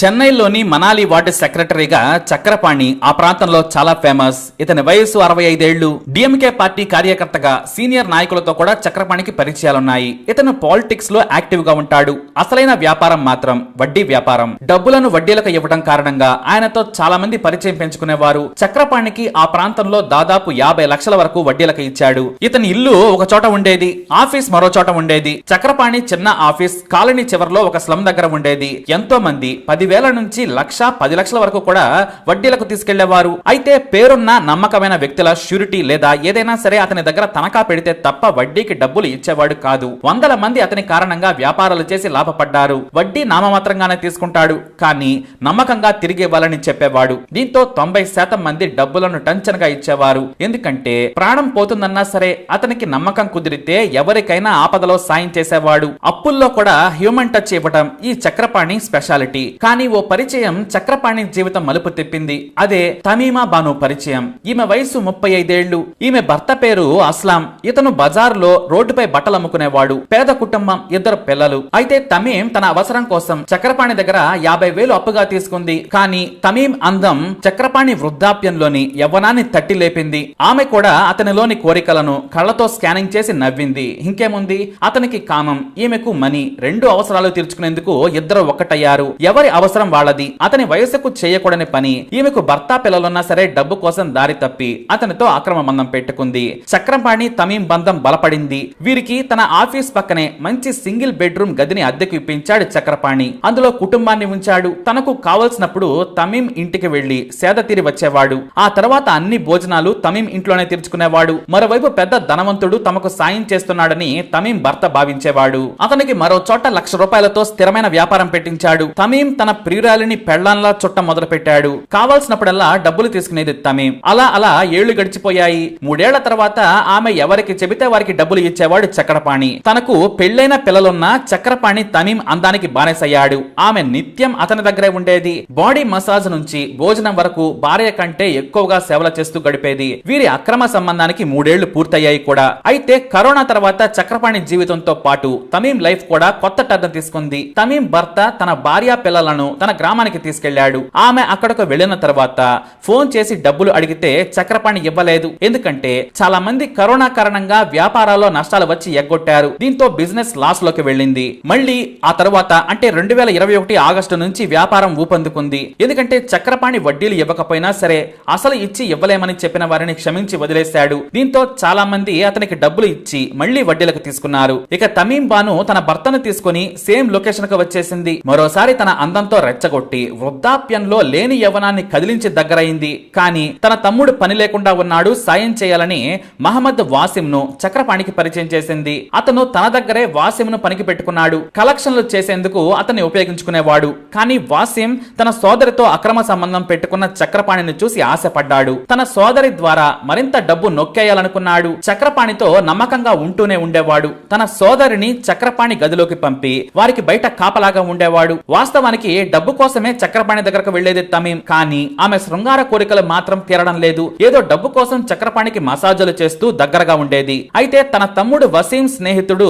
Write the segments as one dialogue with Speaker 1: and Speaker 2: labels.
Speaker 1: చెన్నైలోని మనాలి వార్డు సెక్రటరీగా చక్రపాణి ఆ ప్రాంతంలో చాలా ఫేమస్ ఇతని వయసు అరవై ఐదేళ్ళు డిఎంకే పార్టీ కార్యకర్తగా సీనియర్ నాయకులతో కూడా చక్రపాణికి పరిచయాలున్నాయి. ఇతను పాలిటిక్స్లో యాక్టివ్గా ఉంటాడు. అసలైన వ్యాపారం మాత్రం వడ్డీ వ్యాపారం. డబ్బులను వడ్డీలకు ఇవ్వడం కారణంగా ఆయనతో చాలా మంది పరిచయం పెంచుకునేవారు. చక్రపాణికి ఆ ప్రాంతంలో దాదాపు యాభై లక్షల వరకు వడ్డీలకు ఇచ్చాడు. ఇతని ఇల్లు ఒక చోట ఉండేది ఆఫీస్ మరో చోట ఉండేది. చక్రపాణి చిన్న ఆఫీస్ కాలనీ చివరిలో ఒక స్లం దగ్గర ఉండేది. ఎంతో మంది పది వేల నుంచి లక్ష పది లక్షల వరకు కూడా వడ్డీలకు తీసుకెళ్ళేవారు. అయితే పేరున్న నమ్మకమైన వ్యక్తుల షూరిటీ లేదా ఏదైనా సరే అతని దగ్గర తనఖా పెడితే తప్ప వడ్డీకి డబ్బులు ఇచ్చేవాడు కాదు. వందల మంది అతని కారణంగా వ్యాపారాలు చేసి లాభపడ్డారు. వడ్డీ నామమాత్రంగానే తీసుకుంటాడు. కానీ నమ్మకంగా తిరిగి ఇవ్వాలని చెప్పేవాడు. దీంతో తొంభై శాతం మంది డబ్బులను టంచనగా ఇచ్చేవారు. ఎందుకంటే ప్రాణం పోతుందన్నా సరే అతనికి నమ్మకం కుదిరితే ఎవరికైనా ఆపదలో సాయం చేసేవాడు. అప్పుల్లో కూడా హ్యూమన్ టచ్ ఇవ్వటం ఈ చక్రపాణి స్పెషాలిటీ. కానీ ఓ పరిచయం చక్రపాణి జీవితం మలుపు తిప్పింది. అదే తమీమా బాను పరిచయం. ఈమె వయసు ముప్పై ఐదేళ్ళు ఈమె భర్త పేరు అస్లాం. ఇతను బజార్లో రోడ్డుపై బట్టలు అమ్ముకునేవాడు. పేద కుటుంబం ఇద్దరు పిల్లలు. అయితే తమీం తన అవసరం కోసం చక్రపాణి దగ్గర యాభై వేలు అప్పుగా తీసుకుంది. కానీ తమీం అందం చక్రపాణి వృద్ధాప్యంలోని యవ్వనాన్ని తట్టి లేపింది. ఆమె కూడా అతనిలోని కోరికలను కళ్ళతో స్కానింగ్ చేసి నవ్వింది. ఇంకేముంది? అతనికి కామం. ఈమెకు మనీ. రెండు అవసరాలు తీర్చుకునేందుకు ఇద్దరు ఒక్కటయ్యారు. ఎవరి అవసరం అవసరం వాళ్ళది. అతని వయసుకు చేయకూడని పని ఈమెకు భర్త పిల్లలున్నా సరే డబ్బు కోసం దారి తప్పి అతనితో అక్రమ బంధం పెట్టుకుంది. చక్రంపాణి తమీం బంధం బలపడింది. వీరికి తన ఆఫీస్ పక్కనే మంచి సింగిల్ బెడ్రూమ్ గదిని అద్దెకు ఇప్పించాడు చక్రపాణి. అందులో కుటుంబాన్ని ఉంచాడు. తనకు కావలసినప్పుడు తమీం ఇంటికి వెళ్ళి సేద తీరి వచ్చేవాడు. ఆ తర్వాత అన్ని భోజనాలు తమీం ఇంట్లోనే తీర్చుకునేవాడు. మరోవైపు పెద్ద ధనవంతుడు తమకు సాయం చేస్తున్నాడని తమీం భర్త భావించేవాడు. అతనికి మరో చోట లక్ష రూపాయలతో స్థిరమైన వ్యాపారం పెట్టించాడు. తమీం తన ప్రియురాలిని పెళ్ళాన్లా చుట్ట మొదలు పెట్టాడు కావాల్సినప్పుడల్లా డబ్బులు తీసుకునేది తమీం. అలా అలా ఏళ్ళు గడిచిపోయాయి. మూడేళ్ళ తర్వాత ఆమె ఎవరికి చెబితే వారికి డబ్బులు ఇచ్చేవాడు చక్రపాణి. తనకు పెళ్ళైన పిల్లలున్న చక్రపాణి తమీం అందానికి బానిసయ్యాడు. ఆమె నిత్యం అతని దగ్గరే ఉండేది. బాడీ మసాజ్ నుంచి భోజనం వరకు భార్య కంటే ఎక్కువగా సేవలు చేస్తూ గడిపేది. వీరి అక్రమ సంబంధానికి మూడేళ్ళు పూర్తయ్యాయి కూడా. అయితే కరోనా తర్వాత చక్రపాణి జీవితంతో పాటు తమీం లైఫ్ కూడా కొత్త టర్న్ తీసుకుంది. తమీం భర్త తన భార్య పిల్లలను తన గ్రామానికి తీసుకెళ్ళాడు. ఆమె అక్కడకు వెళ్ళిన తర్వాత ఫోన్ చేసి డబ్బులు అడిగితే చక్రపాణి ఇవ్వలేదు. ఎందుకంటే చాలా మంది కరోనా కారణంగా వ్యాపారాల్లో నష్టాలు వచ్చి ఎగ్గొట్టారు. దీంతో బిజినెస్ లాస్లోకి వెళ్ళింది. మళ్ళీ ఆ తర్వాత అంటే రెండు వేల ఇరవై ఒకటి ఆగస్టు నుంచి వ్యాపారం ఊపందుకుంది. ఎందుకంటే చక్రపాణి వడ్డీలు ఇవ్వకపోయినా సరే అసలు ఇచ్చి ఇవ్వలేమని చెప్పిన వారిని క్షమించి వదిలేశాడు. దీంతో చాలా మంది అతనికి డబ్బులు ఇచ్చి మళ్ళీ వడ్డీలకు తీసుకున్నారు. ఇక తమీం బాను తన భర్తను తీసుకుని సేమ్ లొకేషన్కు వచ్చేసింది. మరోసారి తన అందం కోపంతో రెచ్చగొట్టి వృద్ధాప్యంలో లేని యవనాన్ని కదిలించి దగ్గరైంది. కానీ తన తమ్ముడు పని లేకుండా ఉన్నాడు సాయం చేయాలని మహమ్మద్ వాసిమ్ను చక్రపాణికి పరిచయం చేసింది. అతను తన దగ్గరే వాసిమ్ను పనికి పెట్టుకున్నాడు. కలెక్షన్లు చేసేందుకు అతన్ని ఉపయోగించుకునేవాడు. కానీ వాసిం తన సోదరితో అక్రమ సంబంధం పెట్టుకున్న చక్రపాణిని చూసి ఆశపడ్డాడు. తన సోదరి ద్వారా మరింత డబ్బు నొక్కేయాలనుకున్నాడు. చక్రపాణితో నమ్మకంగా ఉంటూనే ఉండేవాడు. తన సోదరిని చక్రపాణి గదిలోకి పంపి వారికి బయట కాపలాగా ఉండేవాడు. వాస్తవానికి డబ్బు కోసమే చక్రపాణి దగ్గరకు వెళ్ళేది తమీం. కానీ ఆమె శృంగార కోరికలు మాత్రం తీరడం లేదు. ఏదో డబ్బు కోసం చక్రపాణికి మసాజులు చేస్తూ దగ్గరగా ఉండేది. అయితే తన తమ్ముడు వసీం స్నేహితుడు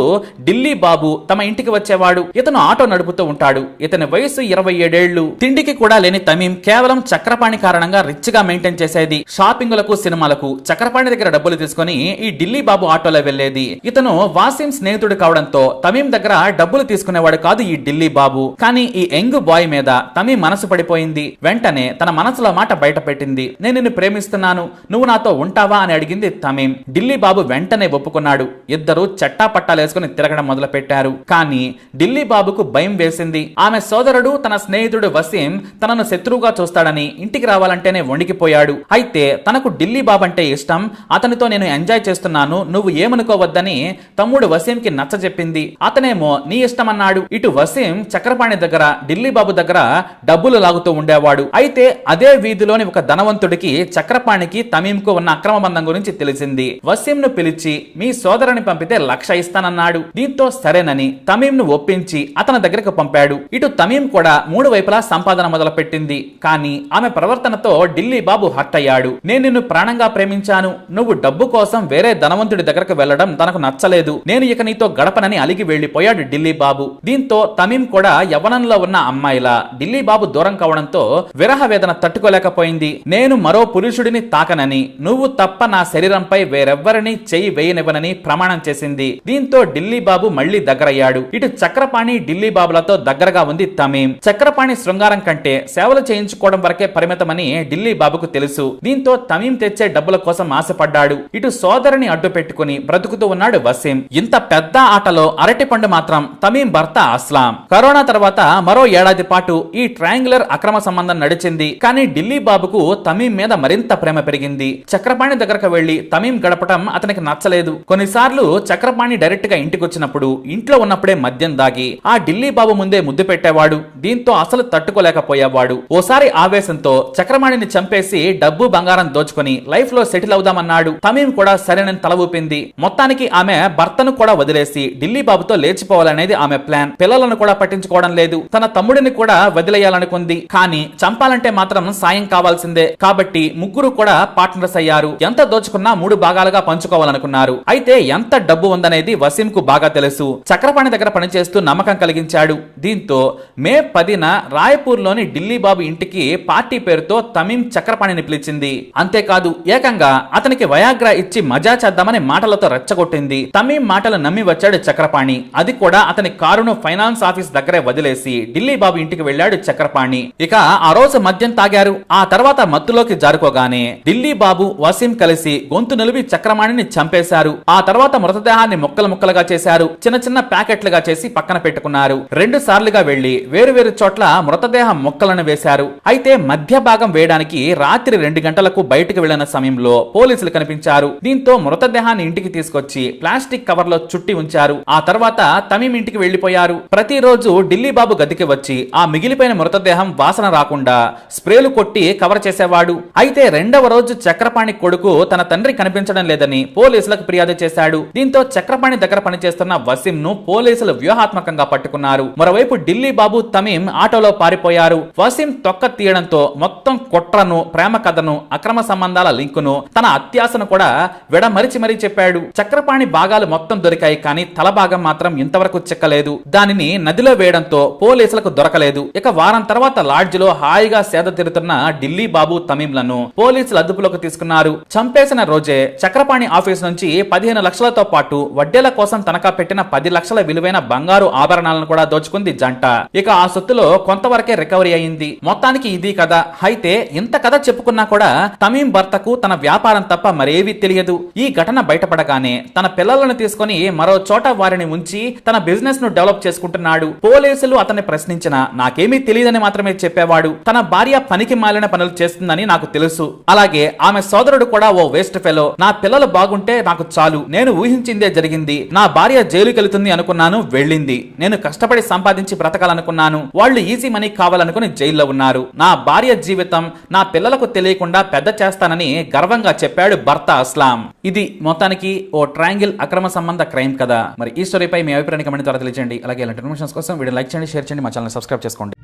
Speaker 1: ఢిల్లీ బాబు తమ ఇంటికి వచ్చేవాడు. ఇతను ఆటో నడుపుతూ ఉంటాడు. ఇతని వయసు ఇరవై ఏడేళ్ళు తిండికి కూడా లేని తమీం కేవలం చక్రపాణి కారణంగా రిచ్గా మెయింటైన్ చేసేది. షాపింగులకు సినిమాలకు చక్రపాణి దగ్గర డబ్బులు తీసుకుని ఈ ఢిల్లీ బాబు ఆటోలో వెళ్ళేది ఇతను వాసిం స్నేహితుడు కావడంతో తమీం దగ్గర డబ్బులు తీసుకునేవాడు కాదు ఈ ఢిల్లీ బాబు. కానీ ఈ యంగ్ బాయ్ మీద తమి మనసు పడిపోయింది. వెంటనే తన మనసులో మాట బయట పెట్టింది నేను నిన్ను ప్రేమిస్తున్నాను. నువ్వు నాతో ఉంటావా? అని అడిగింది తమీం. ఢిల్లీ బాబు వెంటనే ఒప్పుకున్నాడు. ఇద్దరు చట్టా పట్టాలేసుకుని తిరగడం మొదలు పెట్టారు కానీ ఢిల్లీ బాబుకు భయం వేసింది. ఆమె సోదరుడు తన స్నేహితుడు వసీం తనను శత్రువుగా చూస్తాడని ఇంటికి రావాలంటేనే వణికిపోయాడు అయితే తనకు ఢిల్లీ బాబు అంటే ఇష్టం. అతనితో నేను ఎంజాయ్ చేస్తున్నాను. నువ్వు ఏమనుకోవద్దని తమ్ముడు వసీంకి నచ్చ చెప్పింది అతనేమో నీ ఇష్టమన్నాడు. ఇటు వసీం చక్రపాణి దగ్గర ఢిల్లీ బాబు దగ్గర డబ్బులు లాగుతూ ఉండేవాడు. అయితే అదే వీధిలోని ఒక ధనవంతుడికి చక్రపాణికి తమీంకు ఉన్న అక్రమ బంధం గురించి తెలిసింది. వసీంను పిలిచి మీ సోదరుని పంపితే లక్ష ఇస్తానన్నాడు. దీంతో సరేనని తమీంను ఒప్పించి అతని దగ్గరకు పంపాడు. ఇటు తమీం కూడా మూడు వైపులా సంపాదన మొదలు పెట్టింది కానీ ఆమె ప్రవర్తనతో ఢిల్లీ బాబు హర్ట్ అయ్యాడు. నేను నిన్ను ప్రాణంగా ప్రేమించాను. నువ్వు డబ్బు కోసం వేరే ధనవంతుడి దగ్గరకు వెళ్ళడం తనకు నచ్చలేదు. నేను ఇక నీతో గడపనని అలిగి వెళ్ళిపోయాడు ఢిల్లీ బాబు. దీంతో తమీం కూడా యవ్వనంలో ఉన్న అమ్మాయి ఇలా ఢిల్లీ బాబు దూరం కావడంతో విరహ వేదన తట్టుకోలేకపోయింది. నేను మరో పురుషుడిని తాకనని నువ్వు తప్ప నా శరీరంపై వేరెవ్వరిని చెయ్యి వేయనివ్వనని ప్రమాణం చేసింది. దీంతో ఢిల్లీ బాబు మళ్ళీ దగ్గరయ్యాడు. ఇటు చక్రపాణి ఢిల్లీ బాబులతో దగ్గరగా ఉంది తమీం. చక్రపాణి శృంగారం కంటే సేవలు చేయించుకోవడం వరకే పరిమితమని ఢిల్లీ బాబుకు తెలుసు. దీంతో తమీం తెచ్చే డబ్బుల కోసం ఆశపడ్డాడు. ఇటు సోదరుని అడ్డు పెట్టుకుని బ్రతుకుతూ ఉన్నాడు వసీం. ఇంత పెద్ద ఆటలో అరటిపండు మాత్రం తమీం భర్త అస్లాం. కరోనా తర్వాత మరో ఏడాది పాటు ఈ ట్రయాంగులర్ అక్రమ సంబంధం నడిచింది. కానీ ఢిల్లీ బాబుకు తమీం మీద మరింత ప్రేమ పెరిగింది. చక్రపాణి దగ్గరకు వెళ్ళి తమీం గడపటం అతనికి నచ్చలేదు. కొన్నిసార్లు చక్రపాణి డైరెక్ట్గా ఇంటికి వచ్చినప్పుడు ఇంట్లో ఉన్నప్పుడే మద్యం దాగి ఆ ఢిల్లీ బాబు ముందే ముద్దు పెట్టేవాడు. దీంతో అసలు తట్టుకోలేకపోయేవాడు. ఓసారి ఆవేశంతో చక్రపాణిని చంపేసి డబ్బు బంగారం దోచుకొని లైఫ్లో సెటిల్ అవుదామన్నాడు. తమీం కూడా సరేనని తల ఊపింది. మొత్తానికి ఆమె భర్తను కూడా వదిలేసి ఢిల్లీ బాబుతో లేచిపోవాలనేది ఆమె ప్లాన్. పిల్లలను కూడా పట్టించుకోవడం లేదు. తన తమ్ముడిని కూడా వదిలేయాలనుకుంది. కానీ చంపాలంటే మాత్రం సాయం కావాల్సిందే. కాబట్టి ముగ్గురు కూడా పార్ట్నర్స్ అయ్యారు. ఎంత దోచుకున్నా మూడు భాగాలుగా పంచుకోవాలనుకున్నారు. అయితే ఎంత డబ్బు ఉందనేది వసీం కు బాగా తెలుసు. చక్రపాణి దగ్గర పనిచేస్తూ నమ్మకం కలిగించాడు. దీంతో మే పదిన రాయపూర్లోని ఢిల్లీ బాబు ఇంటికి పార్టీ పేరుతో తమీం చక్రపాణిని పిలిచింది. అంతేకాదు ఏకంగా అతనికి వయాగ్రా ఇచ్చి మజా చేద్దామని మాటలతో రెచ్చగొట్టింది. తమీం మాటలు నమ్మి వచ్చాడు చక్రపాణి. అది కూడా అతని కారును ఫైనాన్స్ ఆఫీస్ దగ్గరే వదిలేసి ఢిల్లీ బాబు ఇంటికి వెళ్ళాడు చక్రపాణి. ఇక ఆ రోజు మద్యం తాగారు. ఆ తర్వాత మత్తులోకి జారుకోగానే ఢిల్లీ బాబు వసీం కలిసి గొంతు నిలిపి చక్రపాణిని చంపేశారు. ఆ తర్వాత మృతదేహాన్ని ముక్కలు ముక్కలుగా చేశారు. చిన్న చిన్న ప్యాకెట్లుగా చేసి పక్కన పెట్టుకున్నారు. రెండు సార్లుగా వెళ్ళి వేరు వేరు చోట్ల మృతదేహం ముక్కలను వేశారు. అయితే మధ్య భాగం వేయడానికి రాత్రి రెండు గంటలకు బయటకు వెళ్ళిన సమయంలో పోలీసులు కనిపించారు. దీంతో మృతదేహాన్ని ఇంటికి తీసుకొచ్చి ప్లాస్టిక్ కవర్లో చుట్టి ఉంచారు. ఆ తర్వాత తమీం ఇంటికి వెళ్ళిపోయారు ప్రతిరోజు ఢిల్లీ బాబు గదికి వచ్చి ఆ మిగిలిపోయిన మృతదేహం వాసన రాకుండా స్ప్రేలు కొట్టి కవర్ చేసేవాడు. అయితే రెండవ రోజు చక్రపాణి కొడుకు తన తండ్రి కనిపించడం లేదని పోలీసులకు ఫిర్యాదు చేశాడు. దీంతో చక్రపాణి దగ్గర పనిచేస్తున్న వసీం ను పోలీసులు వ్యూహాత్మకంగా పట్టుకున్నారు. మరోవైపు ఢిల్లీ బాబు తమీం ఆటోలో పారిపోయారు. వసీం తొక్క తీయడంతో మొత్తం కుట్రను ప్రేమ కథను అక్రమ సంబంధాల లింకును తన అత్యాశను కూడా విడమరిచి మరీ చెప్పాడు. చక్రపాణి భాగాలు మొత్తం దొరికాయి కానీ తల భాగం మాత్రం ఇంతవరకు చిక్కలేదు. దానిని నదిలో వేయడంతో పోలీసులకు దొరకలేదు. ఇక వారం తర్వాత లాడ్జ్లో హాయిగా సేద తీరుతున్న ఢిల్లీ బాబు తమీంలను పోలీసులు అదుపులోకి తీసుకున్నారు. చంపేసిన రోజే చక్రపాణి ఆఫీస్ నుంచి పదిహేను లక్షలతో పాటు వడ్డీల కోసం తనఖా పెట్టిన పది లక్షల విలువైన బంగారు ఆభరణాలను కూడా దోచుకుంది జంట. ఇక ఆ సొత్తులో కొంతవరకే రికవరీ అయింది. మొత్తానికి ఇది కథ. అయితే ఇంత కథ చెప్పుకున్నా కూడా తమీం భర్తకు తన వ్యాపారం తప్ప మరేవీ తెలియదు. ఈ ఘటన బయటపడగానే తన పిల్లలను తీసుకొని మరో చోట వారిని ఉంచి తన బిజినెస్ను డెవలప్ చేసుకుంటున్నాడు. పోలీసులు అతన్ని ప్రశ్నించినా నాకేమీ తెలియదని మాత్రమే చెప్పేవాడు. తన భార్య పనికి మాలిన పనులు చేస్తుందని నాకు తెలుసు. అలాగే ఆమె సోదరుడు కూడా ఓ వేస్ట్ ఫెలో. నా పిల్లలు బాగుంటే నాకు చాలు. నేను ఊహించిందే జరిగింది. నా భార్య జైలుకెళ్తుంది అనుకున్నాను వెళ్ళింది. నేను కష్టపడి సంపాదించి బ్రతకాలనుకున్నాను. వాళ్ళు ఈజీ మనీ కావాలనుకుని జైల్లో ఉన్నారు. నా భార్య జీవితం నా పిల్లలకు తెలియకుండా పెద్ద చేస్తానని గర్వంగా చెప్పాడు భర్త అస్లాం. ఇది మొత్తానికి ఓ ట్రయాంగిల్ అక్రమ సంబంధ క్రైమ్ కదా. మరి ఈ స్టోరీపై మీ అభిప్రాయాన్ని కమెంట్ ద్వారా తెలియజేయండి. అలాగే ఇలాంటి ఇన్ఫర్మేషన్స్ కోసం వీడియో లైక్ చేయండి షేర్ చేయండి మా ఛానల్ సబ్స్క్రైబ్ చేసుకోండి.